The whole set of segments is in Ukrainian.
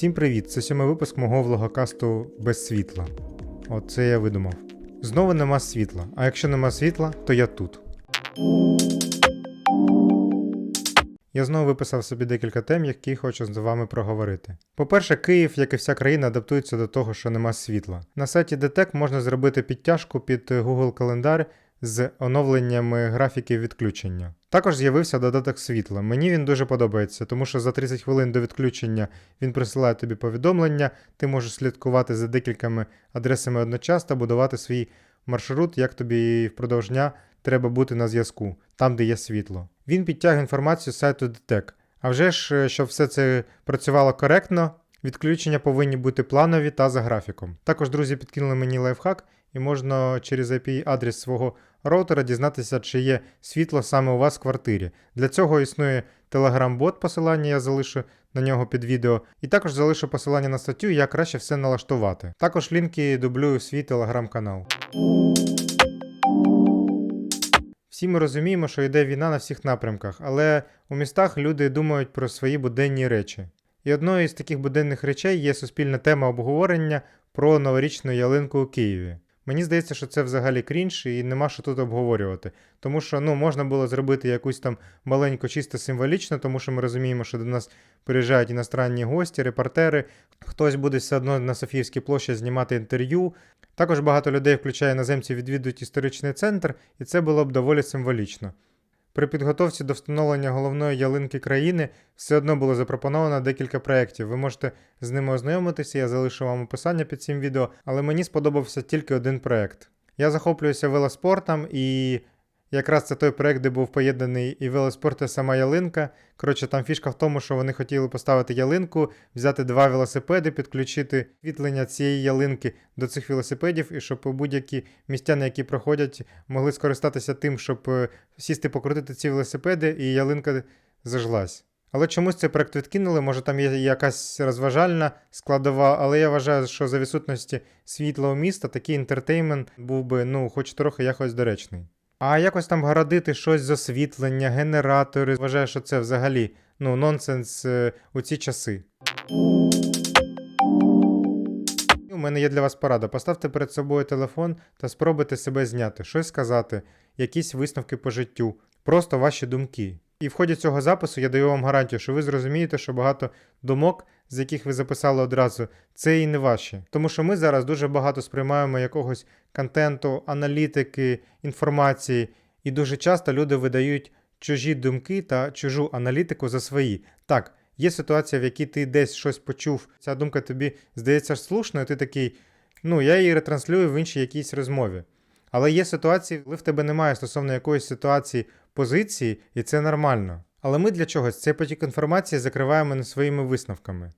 Всім привіт! Це сьомий випуск мого влогокасту без світла. Оце я видумав. Знову нема світла, а якщо нема світла, то я тут. Я знову виписав собі декілька тем, які хочу з вами проговорити. По-перше, Київ, як і вся країна, адаптується до того, що нема світла. На сайті DTEC можна зробити підтяжку під Google календар з оновленнями графіків відключення. Також з'явився додаток світла. Мені він дуже подобається, тому що за 30 хвилин до відключення він присилає тобі повідомлення, ти можеш слідкувати за декількома адресами одночасно будувати свій маршрут, як тобі впродовж дня треба бути на зв'язку, там, де є світло. Він підтягує інформацію з сайту DTEC. А вже ж, щоб все це працювало коректно, відключення повинні бути планові та за графіком. Також друзі підкинули мені лайфхак, і можна через IP-адрес свого роутера дізнатися, чи є світло саме у вас в квартирі. Для цього існує Telegram-бот, посилання я залишу на нього під відео, і також залишу посилання на статтю, як краще все налаштувати. Також лінки дублюю в свій телеграм-канал. Всі ми розуміємо, що йде війна на всіх напрямках, але у містах люди думають про свої буденні речі. І одною із таких буденних речей є суспільна тема обговорення про новорічну ялинку у Києві. Мені здається, що це взагалі крінж і нема що тут обговорювати. Тому що ну, можна було зробити якусь там маленьку, чисто символічно, тому що ми розуміємо, що до нас приїжджають іностранні гості, репортери. Хтось буде все одно на Софіївській площі знімати інтерв'ю. Також багато людей, включає іноземців, відвідують історичний центр, і це було б доволі символічно. При підготовці до встановлення головної ялинки країни все одно було запропоновано декілька проєктів. Ви можете з ними ознайомитися, я залишу вам описання під цим відео, але мені сподобався тільки один проєкт. Я захоплююся велоспортом і якраз це той проєкт, де був поєднаний і велоспорт, і сама ялинка. Коротше, там фішка в тому, що вони хотіли поставити ялинку, взяти два велосипеди, підключити світлення цієї ялинки до цих велосипедів, і щоб будь-які містяни, які проходять, могли скористатися тим, щоб е, сісти покрутити ці велосипеди, і ялинка зажглась. Але чомусь цей проект відкинули, може там є якась розважальна складова, але я вважаю, що за відсутності світла у міста такий інтертеймент був би, ну, хоч трохи якось доречний. А якось там городити щось з освітлення, генератори, вважаю, що це взагалі ну, нонсенс е, у ці часи. У мене є для вас порада. Поставте перед собою телефон та спробуйте себе зняти, щось сказати, якісь висновки по життю, просто ваші думки. І в ході цього запису я даю вам гарантію, що ви зрозумієте, що багато думок, з яких ви записали одразу, це і не ваші. Тому що ми зараз дуже багато сприймаємо якогось контенту, аналітики, інформації, і дуже часто люди видають чужі думки та чужу аналітику за свої. Так, є ситуація, в якій ти десь щось почув, ця думка тобі здається слушною, ти такий, ну я її ретранслюю в іншій якійсь розмові. Але є ситуації, коли в тебе немає стосовно якоїсь ситуації позиції, і це нормально. Але ми для чогось цей потік інформації закриваємо не своїми висновками.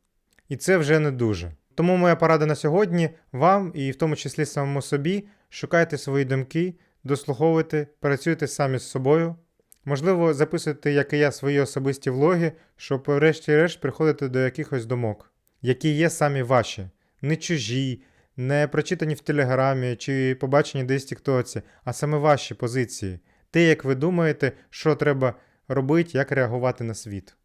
І це вже не дуже. Тому моя порада на сьогодні вам, і в тому числі самому собі, шукайте свої думки, дослуховуйте, працюйте самі з собою. Можливо, записуйте, як і я, свої особисті влоги, щоб врешті-решт приходити до якихось думок, які є самі ваші, не чужі, не прочитані в Телеграмі чи побачені десь в Тіктоці, а саме ваші позиції. Те, як ви думаєте, що треба робити, як реагувати на світ.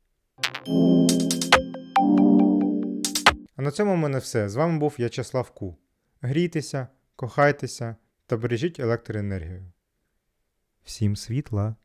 А на цьому в мене все. З вами був В'ячеслав Ку. Грійтеся, кохайтеся та бережіть електроенергію. Всім світла!